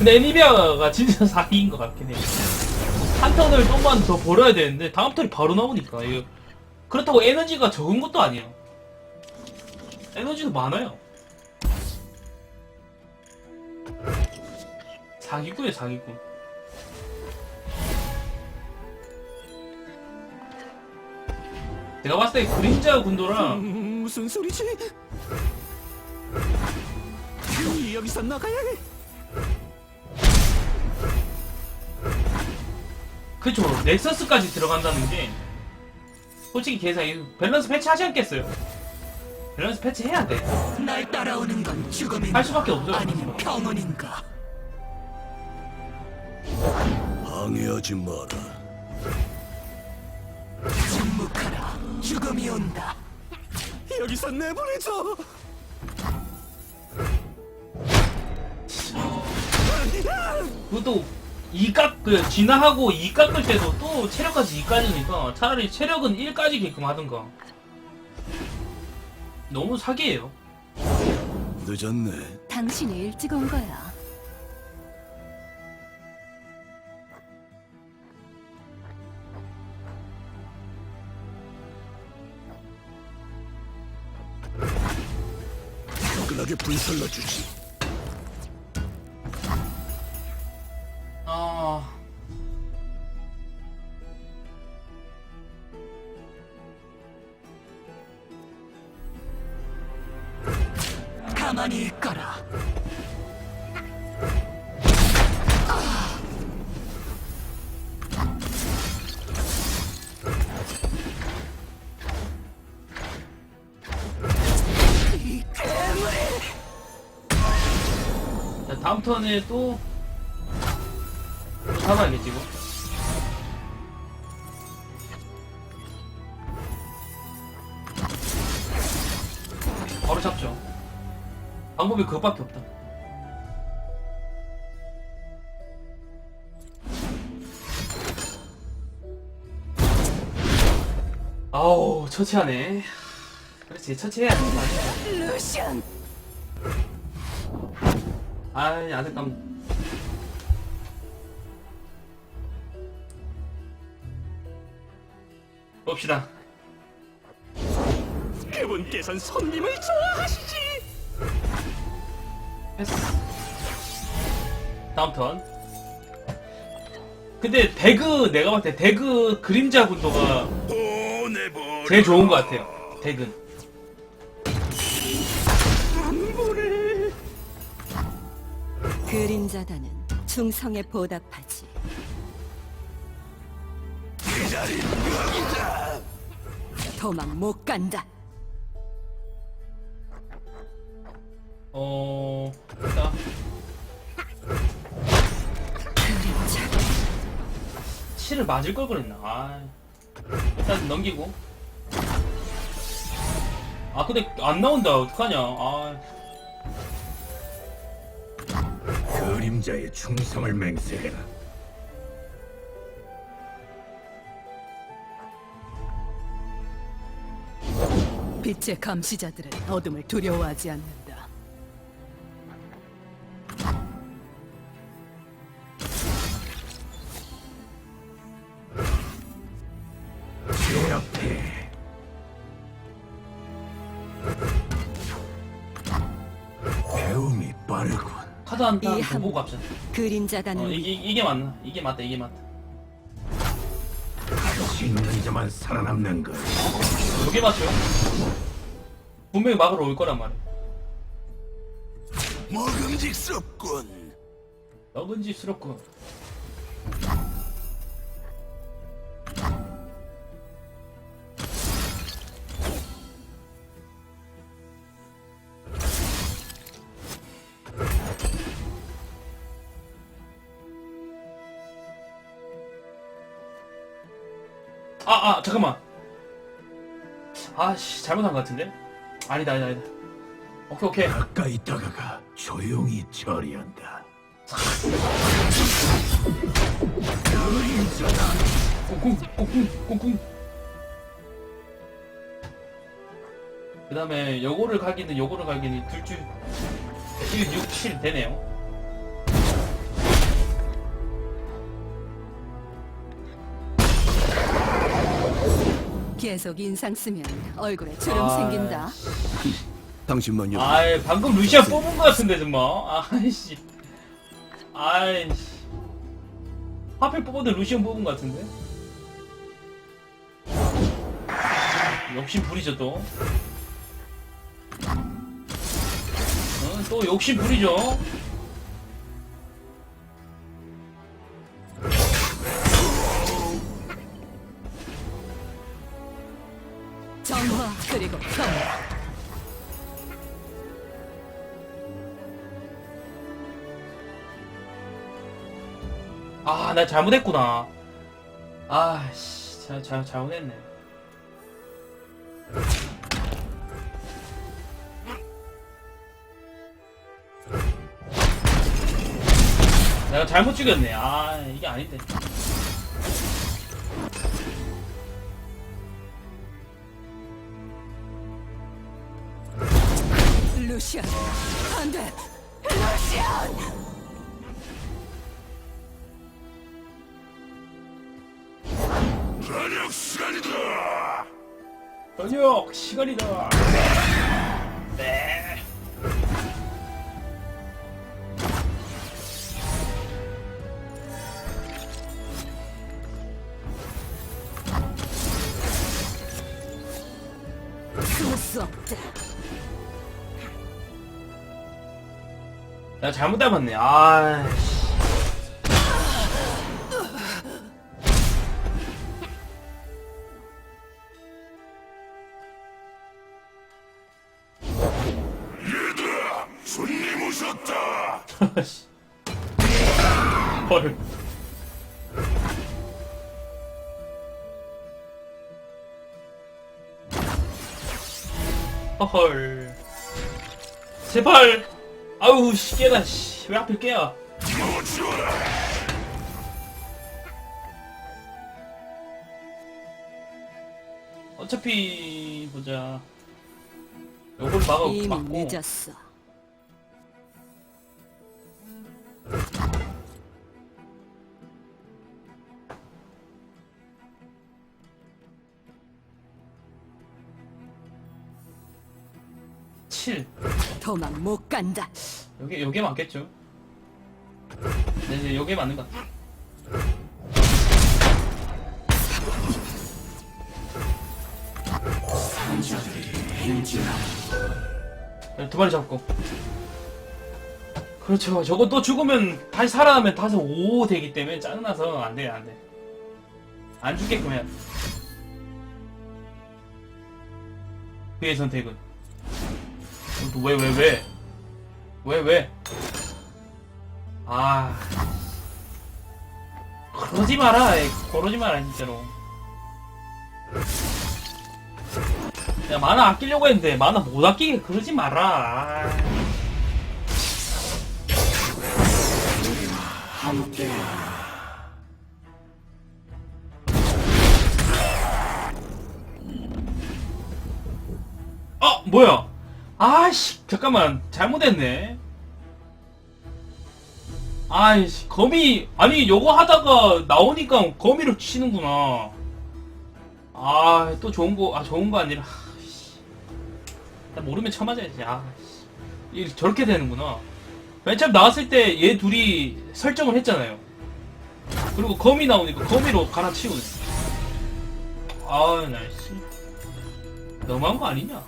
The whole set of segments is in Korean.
근데 애니비아가 진짜 사기인 것 같긴 해. 한 턴을 좀만 더 벌어야 되는데 다음 턴이 바로 나오니까 이거 그렇다고 에너지가 적은 것도 아니에요. 에너지도 많아요. 사기꾼이에요 사기꾼. 내가 봤을 때 그림자 군도랑 음, 무슨 소리지? 여기서 나가야 해. 그쵸 넥서스까지 들어간다는 게 솔직히 계산 이 밸런스 패치하지 않겠어요? 밸런스 패치해야 돼날 따라오는 건 죽음인가? 할 수밖에 없죠 아니면 평온인가? 방해하지 마라. 침묵하라. 죽음이 온다. 여기서 내보내줘. 구독 2깎 그 진화하고 이 깎을 때도 또 체력까지 이까지니까 차라리 체력은 1 까지게끔 하던가 너무 사기예요. 늦었네. 당신이 일찍 온 거야. 끝나게 불살라 주지. 아 가만히 있거라. 다음 턴에 또, 또 잡아야겠지 이거. 바로 잡죠. 방법이 그것밖에 없다. 아우 처치하네. 그렇지 처치해야 돼. 루시안! 아이 안될감 봅시다 그분께선 손님을 좋아하시지. 패스 다음 턴 근데 대그 내가 봤을 때 대그 그림자 군도가 보내버려. 제일 좋은 것 같아요 대근 그림자다는 충성에 보답하지. 기다린 여기다. 도망 못 간다. 어... 일단 그림자. 7을 맞을 걸 그랬나? 아. 일단 넘기고. 아 근데 안 나온다. 어떡하냐? 아. 그림자의 충성을 맹세해라. 빛의 감시자들은 어둠을 두려워하지 않는다. 제압해. 배움이 빠르군. 카드 이더 함- 보고 갑시다 그림자다는 어, 이게, 이게 맞나 이게 맞다 이게 맞다 신는 자만 살아남는 것. 이게 맞죠? 분명히 막으러 올 거란 말이야 먹음직스럽군. 먹은집스럽고 아, 아, 잠깐만. 아씨, 잘못한 것 같은데? 아니다, 아니다, 아니다. 오케이, 오케이. 가까이 다가가 조용히 처리한다. 꽁꽁 꽁꽁 꽁꽁 그 다음에 요거를 가기는 요거를 가기는 둘중 1, 6, 7 되네요 계속 인상 쓰면 얼굴에 주름 아, 생긴다. 당신만 여 아이 방금 루시안 뽑은 것 같은데 정말. 아이씨. 아이씨. 하필 뽑아도 루시안 뽑은 것 같은데? 욕심 부리죠 또. 어, 또 욕심 부리죠 정화 그리고 평화. 아 나 잘못했구나. 아씨 잘, 잘, 잘못했네. 내가 잘못 죽였네. 아 이게 아닌데 루시안 안돼. 저녁 시간이다. 저녁 시간이다 내가 잘못 닮았네 아이씨 손님 오셨다. 씨. 헐. 헐. 제발. 아우 씨 깨다 씨. 왜 하필 깨야? 어차피 보자. 요걸 막아 이미 막고. 늦었어. 칠. 도망 못 간다. 요게 요게 맞겠죠? 네네 요게 맞는 것 같아. 네, 두 마리 잡고. 그렇죠. 저거 또 죽으면 다시 살아나면 다시 5 되기 때문에 짜증나서 안 돼, 안 돼. 안 돼. 그의 선택은. 왜, 왜, 왜? 왜, 왜? 아. 그러지 마라. 에이, 그러지 마라, 진짜로. 야, 만화 아끼려고 했는데, 만화 못 아끼게 그러지 마라. 아. 어, 뭐야? 아씨, 잠깐만, 잘못했네. 아이씨, 거미, 아니, 요거 하다가 나오니까 거미를 치는구나. 아, 또 좋은 거, 아, 좋은 거 아니라, 아이씨. 나 모르면 쳐맞아야지, 아, 씨. 이게 저렇게 되는구나. 맨 처음 나왔을 때 얘 둘이 설정을 했잖아요. 그리고 거미 나오니까 거미로 갈아치우네. 아, 나, 씨. 너무한 거 아니냐?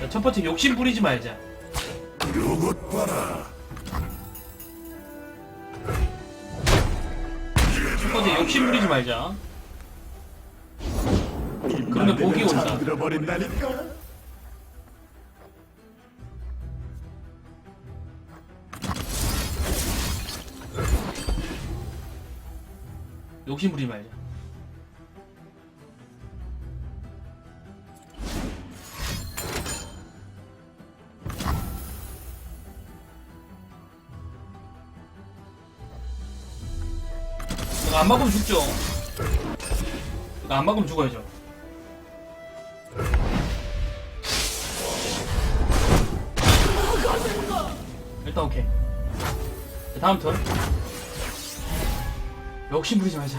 자, 첫 번째 욕심 부리지 말자. 요것 봐라. 첫 번째 욕심 부리지 말자. 그러면 복이 온다. 잠들어버린다니까. 욕심 부리지 말자. 안 막으면 죽죠. 이거 안 막으면 죽어야죠. 일단 오케이. 자, 다음 턴. 욕심 부리지 말자.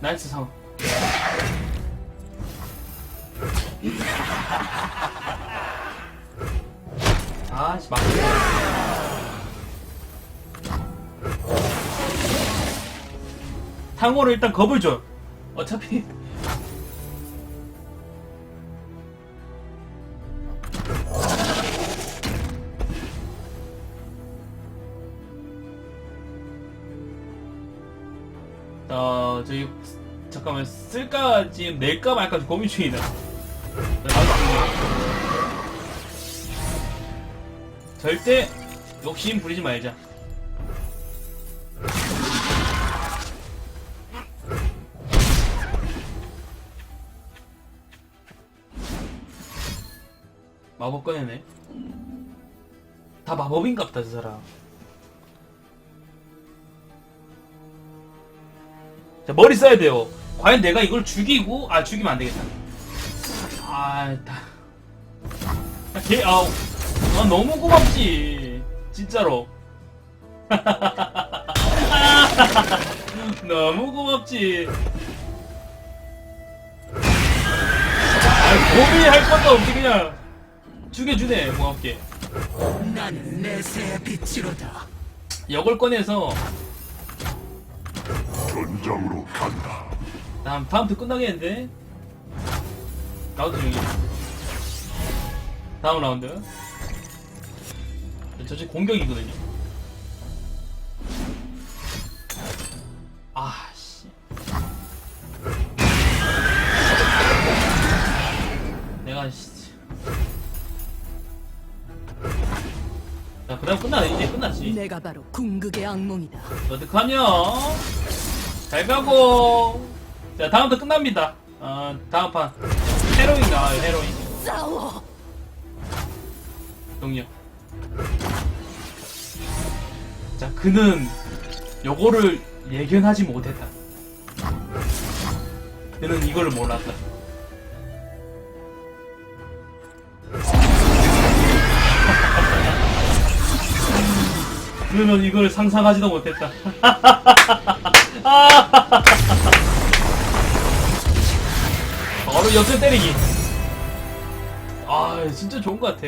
나이스 상황. 아씨 막 탕후를 일단 겁을 줘. 어차피. 어 저기 잠깐만 쓸까 지금 낼까 말까 고민 중이다. 네, 절대 욕심 부리지 말자 마법 꺼내네 다 마법인갑다 저 사람 자, 머리 써야 돼요. 과연 내가 이걸 죽이고, 아, 죽이면 안 되겠다. 아, 다. 아, 개, 아, 아, 너무 고맙지. 진짜로. 너무 고맙지. 아, 고민할 것도 없이 그냥 죽여주네, 고맙게. 나는 내세의 빛이로다. 역을 꺼내서, 전장으로 간다. 다음, 다음 주 끝나겠는데? 나도 중이 다음 라운드. 저지 공격이거든요. 아, 씨. 내가, 씨. 그 다음 끝나, 이제 끝났지. 내가 바로 궁극의 악몽이다. 어떡하냐? 잘 가고. 자, 다음부터 끝납니다. 어, 다음 판. 헤로인 나와요, 헤로인. 싸워! 동료. 자, 그는 요거를 예견하지 못했다. 그는 이거를 몰랐다. 그는 이걸 상상하지도 못했다. 바로 역전 때리기. 아, 진짜 좋은 것 같아.